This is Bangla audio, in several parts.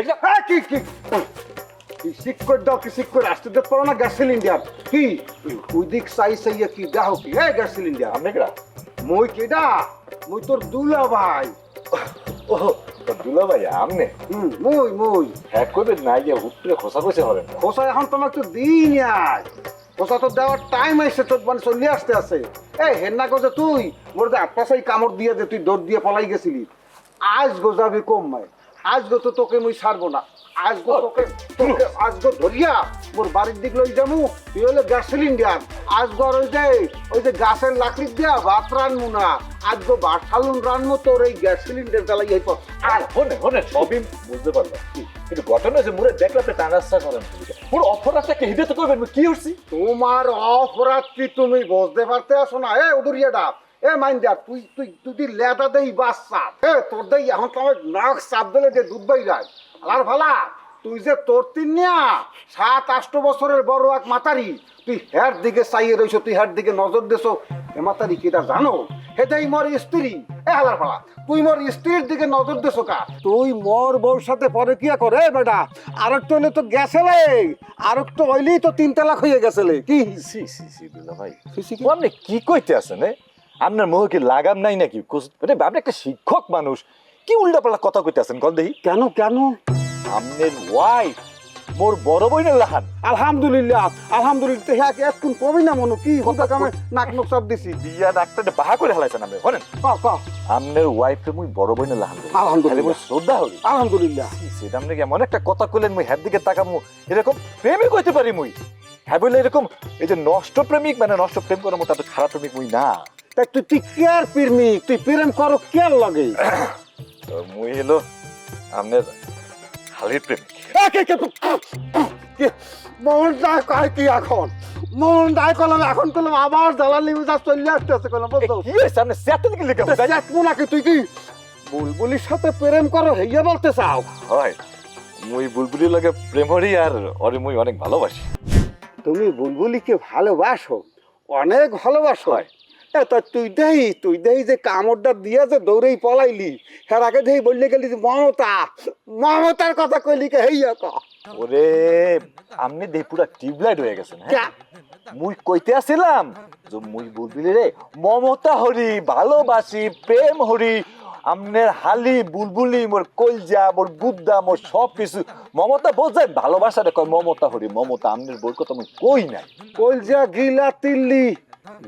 এটা হ্যাঁ কি কি কি সিক করে দাও কি সিক করে? আসতে দেখ পারো না গ্যাস সিলিন্ডার কি? ওই দিক সাই সাইয়া কি দাও কি? হ্যাঁ গ্যাস সিলিন্ডার আপনি কেডা? মই কেডা? মই তোর দুলা ভাই ও দুলা ভাই আমনে? হুম মই মই। হ্যাক করবেন না গিয়ে হুটরে খোসা খসে হবেন খোসা এখন তোমার একটু দিন আয় খোসা তো দেওয়ার টাইম এসে তোর মানে চলে আসতে আছে। এই হেন্না গোজে তুই মোর যে আটপাশাই কামড় দিয়ে যে তুই দৌড় দিয়ে পলাই গেছিলি। আজ গোজাবি কম মায়। আজ গো তো তোকে মুই ছাড়বো না। আজ গো তোকে তোকে আজ গো ধরিয়া মোর বাড়ির দিক লই যামু। তুই হলে গ্যাস সিলিন্ডার। আজ গো আর ওই যে ওই যে গাছের লাকড়ি দিয়া ভাত রানমু না। আজ গো ভাত ঠালুন রানমু তোর এই গ্যাস সিলিন্ডার জ্বালাই এই আর হনে হনে সবই বুঝতে পারলাম। কিন্তু ঘটনা হচ্ছে মুরে দেখলে আপনি টানাস্তা করেন মোর অপরাধটা কে? হিদে তো করবেন কি করছি? তোমার অপরাধ কি তুমি বুঝতে পারতে আসো না। এ উদুরিয়াটা এ মাইন্দার তুই তুই তুই তুই লেটা দেই বাচ্চা এ তোর দেই এখন তো আমার নাক চাপ দিলে যে দুধ বাই যায়। আর ভালা তুই যে তোর তিন নিয়া সাত আষ্ট বছরের বড় এক মাতারি তুই হের দিকে চাইয়ে রইছ তুই হের দিকে নজর দেছো। এ মাতারি কিটা জানো? হেটাই মোর স্ত্রী। এ হালার ফালা তুই মোর স্ত্রীর দিকে নজর দেছো কা? তুই মোর বউর সাথে পরে কিয়া করে বেটা আরেকটু হলে তো গেছেলে আরেকটু হইলেই তো তিন তালাক হয়ে গেছেলে। কি সি সি সি ভাই। আপনি কি কইতে আছেন? আপনার মুখে কি লাগাম নাই নাকি? আরে আপনি একটা শিক্ষক মানুষ। কি উল্টা পাল্টা কথা কইতে আছেন কল দেখি কেন কেন? আপনার ওয়াইফ মোর বড় বইনের লাহান আলহামদুলিল্লাহ আলহামদুলিল্লাহ হ্যাঁ এখন কবি না মনু কি হতা কামে নাক নক সব দিছি। বিয়া ডাক্তারে বাহা করে হালাইছেন আপনি আপনার ওয়াইফে মুই বড় বইনের লাহান করি। আলহামদুলিল্লাহ। মুই শ্রদ্ধা হই। আলহামদুলিল্লাহ। সেটা এমন একটা কথা কইলেন মুই হ্যার দিকে তাকামু এরকম প্রেমই কইতে পারি মুই। হ্যাঁ বলে এরকম এই যে নষ্ট প্রেমিক মানে নষ্ট প্রেম করার মতো এত খারাপ প্রেমিক মুই না। তাই তুই তুই কেয়ার পিরমিক তুই প্রেম করো কেয়ার লাগে? মুই হলো আপনার হালির প্রেমিক। মন দায় কয় কি এখন? মন দায় করলাম এখন করলাম আবার জ্বালালি যা চলে আসতেছে করলাম এ, বুঝছ কি হয়েছে আপনি সেতে দিকে লিখে দেখব নাকি তুই কি? বুলবুলির সাথে প্রেম করো হেয়ে বলতে চাও? হয়। মুই বুলবুলির লাগে প্রেম হরি আর অরে মুই অনেক ভালোবাসি। তুমি বুলবুলিকে ভালোবাসো অনেক ভালোবাসো। হয়। তা তুই দেই তুই দেই যে কামড়টা দিয়ে যে দৌড়েই পলাইলি। হ্যাঁ আগে দেই বললে গেলি যে মমতা মমতার কথা কইলি কে হেইয়া ক। ওরে আপনি দেহ পুরা টিউবলাইট হয়ে গেছেন হ্যাঁ? মুই কইতে আসিলাম যে মুই বুলবুলি রে মমতা হরি ভালোবাসি প্রেম হরি আমনের হালি বুলবুলি মোর কলজা মোর গুদ্দা মোর সব কিছু। মমতা বোঝেন ভালোবাসা রে কয় মমতা হরি মমতা আমনের বই কথা মুই কই নাই। কলজা গিলা তিল্লি।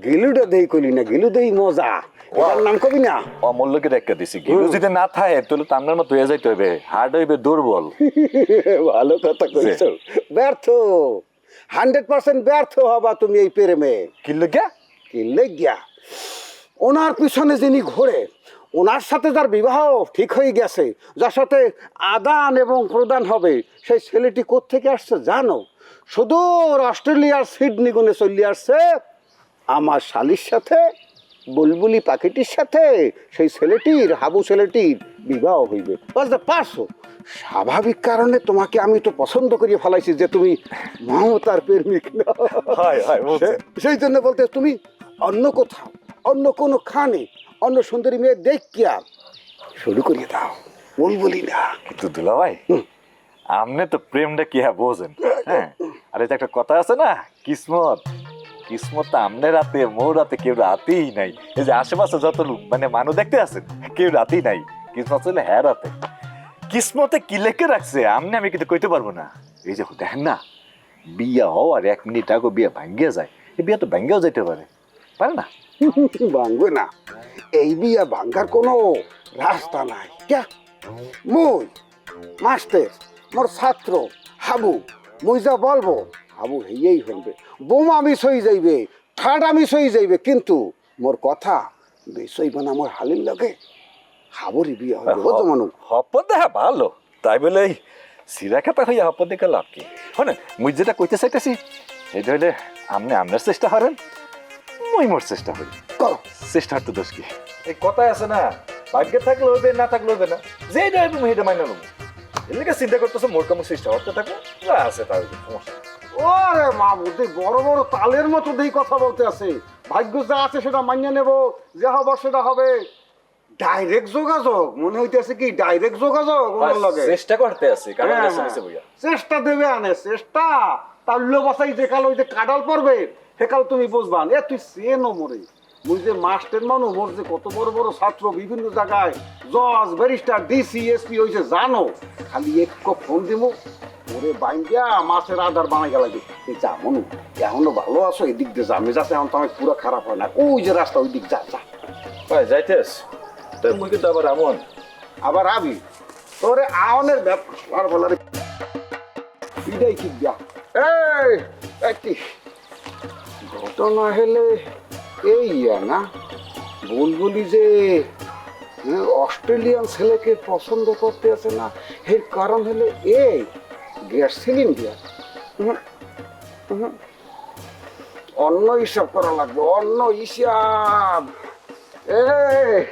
গিলুটা দেই কইলি না গিলু দেই মজা। ওর নাম কবি না? অমূল্যকে রেখে দিছি। গিলু যদি না থাকে তাহলে তো আপনার মতো হয়ে যাইতে হবে হার্ড হইবে দুর্বল। ভালো কথা কইছো। ব্যর্থ। হান্ড্রেড পার্সেন্ট ব্যর্থ হবা তুমি এই প্রেমে। কি লগে কি লেগিয়া। ওনার পিছনে যিনি ঘোরে ওনার সাথে যার বিবাহ ঠিক হয়ে গেছে যার সাথে আদান এবং প্রদান হবে সেই ছেলেটি কোত্থেকে আসছে জানো? সুদূর অস্ট্রেলিয়ার সিডনি গুনে চলে আসছে। আমার শালির সাথে বুলবুলি পাখিটির সাথে সেই ছেলেটির হাবু ছেলেটির বিবাহ হইবে। বুঝতে পারছ স্বাভাবিক কারণে তোমাকে আমি তো পছন্দ করিয়ে ফেলাইছি যে তুমি মমতার প্রেমিক না। সেই জন্য বলতে তুমি অন্য কোথাও অন্য কোনো খানে অন্য সুন্দরী মেয়ে দেখিয়া শুরু করিয়ে দাও। বল বলি না। কিন্তু দুলা ভাই আপনি তো প্রেমটা কি হ্যাঁ বোঝেন হ্যাঁ? আর একটা কথা আছে না কিসমত। কিসমত আমনে রাতে মোর রাতে কেউ রাতেই নাই। এই যে আশেপাশে যত লোক মানে মানুষ দেখতে আছেন, কেউ রাতেই নাই। কিসমত চলে হ্যাঁ রাতে। কিসমতে কি লেখে রাখছে, আমনে আমি কিন্তু কইতে পারব না। এই যে দেখেন না, বিয়া হও আর এক মিনিট আগে বিয়া ভাঙ্গিয়া যায়। এই বিয়া তো ভাঙ্গিয়াও যেতে পারে। পারে না? ভাঙবে না। এই বিয়া ভাঙ্গার কোনো রাস্তা নাই। ক্যা? মুই, মাস্টার, মোর ছাত্র, হাবু, মুই যা বলব হাবু হইয়েই হইবে বোমা মিস হয়ে যাইবে ঠাডা মিস হয়ে যাইবে কিন্তু মোর কথা বেশ হইবে না আমার হালির লগে। হাবুরি বিয়া হইবে বুঝো মানুষ হপদ দেখা ভালো। তাই বলে এই সিরা খাতা হইয়া হপদ দেখে লাভ কি? হনে মুই যেটা কইতে চাইতেছি এটা হইলে আমনে আমনের চেষ্টা করেন মুই মোর চেষ্টা করি করো। চেষ্টার তো দোষ কি? এই কথাই আছে না ভাগ্যে থাকলে হইবে না থাকলে হইবে না। যেটা হইবে মুই এটা মাইনা নেব এর লেগে চিন্তা করতেছো মোর কামে চেষ্টা করতে থাকো আছে তার সমস্যা। ওরে মা বুদ্ধি বড় বড় তালের মতো দিয়ে কথা বলতে আছে। ভাগ্য যা আছে সেটা মানিয়ে নেব যা হবার সেটা হবে। ডাইরেক্ট যোগাযোগ মনে হইতেছে কি ডাইরেক্ট যোগাযোগ ওনার লগে। চেষ্টা করতে আছি কারণ হ্যাঁ, হ্যাঁ। চেষ্টা দেবে আনে চেষ্টা। তার বাসাই যে কাল ওই যে কাডাল পড়বে সেকাল তুমি বুঝবা এ তুই চেনো মরে মুই যে মাস্টার মানুষ মোর যে কত বড় বড় ছাত্র বিভিন্ন জায়গায় জজ ব্যারিস্টার ডিসি এসপি হয়েছে জানো। খালি একটু ফোন দিব ওরে বাইঙ্গা মাছের আধার বানাই গেল এই যা মনু এখনও ভালো আছো? এদিক দিয়ে যা মেজাতে এখন তো আমার পুরো খারাপ হয় না। ওই যে রাস্তা ওই দিক যা যা। ভাই যাইতেস তাই মুই কিন্তু আবার আমন। আবার আবি? তোরে আওনের ব্যাপার বলার বিদায় কি দিয়া এই একটি ঘটনা হলে এই না? বুলবুলি যে হ্যাঁ, অস্ট্রেলিয়ান ছেলেকে পছন্দ করতে আছে না এর কারণ হলে এই। গ্যাস সিলিন্ডার অন্য হিসাব করা লাগবে অন্য হিসাব। এই!